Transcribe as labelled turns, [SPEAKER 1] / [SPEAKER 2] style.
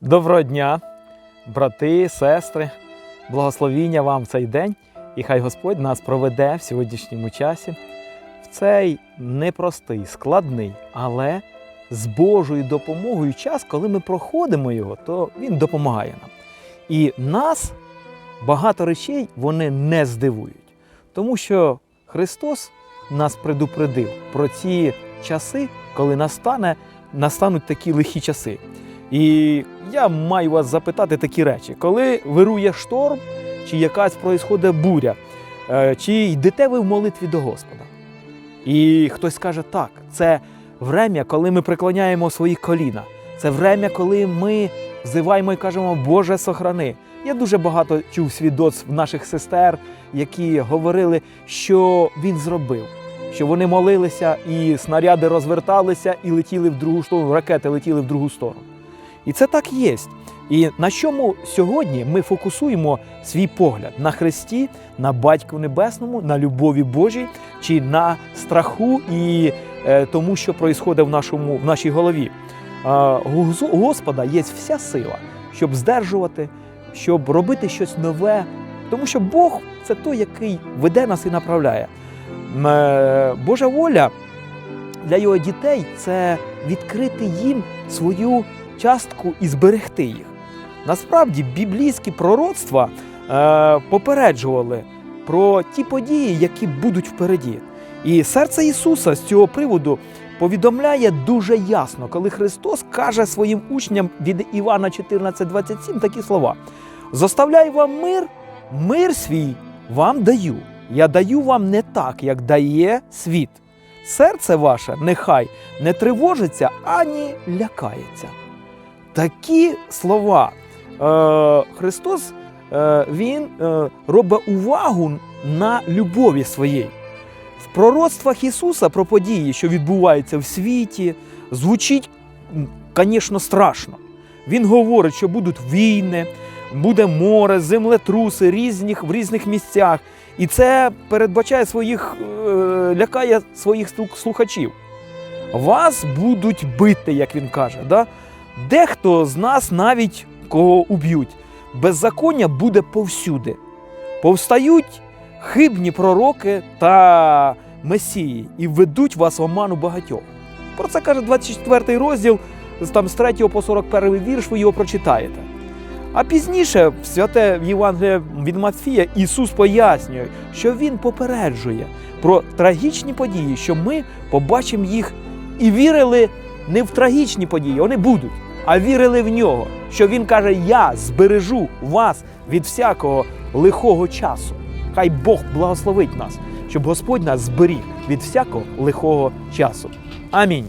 [SPEAKER 1] Доброго дня, брати, сестри, благословіння вам в цей день, і хай Господь нас проведе в сьогоднішньому часі в цей непростий, складний, але з Божою допомогою час, коли ми проходимо його, то Він допомагає нам. І нас багато речей вони не здивують, тому що Христос нас предупредив про ці часи, коли настане, настануть такі лихі часи. І я маю вас запитати такі речі: коли вирує шторм, чи якась проїсходить буря, е, чи йдете ви в молитві до Господа? І хтось скаже, так, це врем'я, коли ми преклоняємо свої коліна. Це врем'я, коли ми взиваємо і кажемо, Боже, сохрани. Я дуже багато чув свідоцтв наших сестер, які говорили, що він зробив, що вони молилися, і снаряди розверталися і летіли в другу сторону, ракети летіли в другу сторону. І це так є. І на чому сьогодні ми фокусуємо свій погляд на Христі, на Батьку Небесному, на любові Божій чи на страху і е, тому, що відбувається в, нашому, в нашій голові. Е, у Господа є вся сила, щоб здержувати, щоб робити щось нове, тому що Бог це той, який веде нас і направляє. Е, Божа воля для його дітей це відкрити їм свою частку і зберегти їх. Насправді біблійські пророцтва е, попереджували про ті події, які будуть впереді. І серце Ісуса з цього приводу повідомляє дуже ясно, коли Христос каже своїм учням від Івана 14:27 такі слова: Зоставляю вам мир, мир свій вам даю. Я даю вам не так, як дає світ. Серце ваше нехай не тривожиться ані лякається. Такі слова е, Христос е, Він е, робить увагу на любові своєї. В пророцтвах Ісуса про події, що відбуваються в світі, звучить, звісно, страшно. Він говорить, що будуть війни, буде море, землетруси різних, в різних місцях. І це передбачає своїх, лякає своїх слухачів. Вас будуть бити, як він каже. Да? Дехто з нас навіть кого уб'ють. Беззаконня буде повсюди. Повстають хибні пророки та месії і ведуть вас в оману багатьох. Про це каже 24 розділ, там з 3 по 41 вірш, ви його прочитаєте. А пізніше, в святе Євангеліє від Матфія, Ісус пояснює, що Він попереджує про трагічні події, що ми побачимо їх і вірили не в трагічні події, вони будуть, а вірили в нього, що Він каже: Я збережу вас від всякого лихого часу. Хай Бог благословить нас, щоб Господь нас зберіг від всякого лихого часу. Амінь.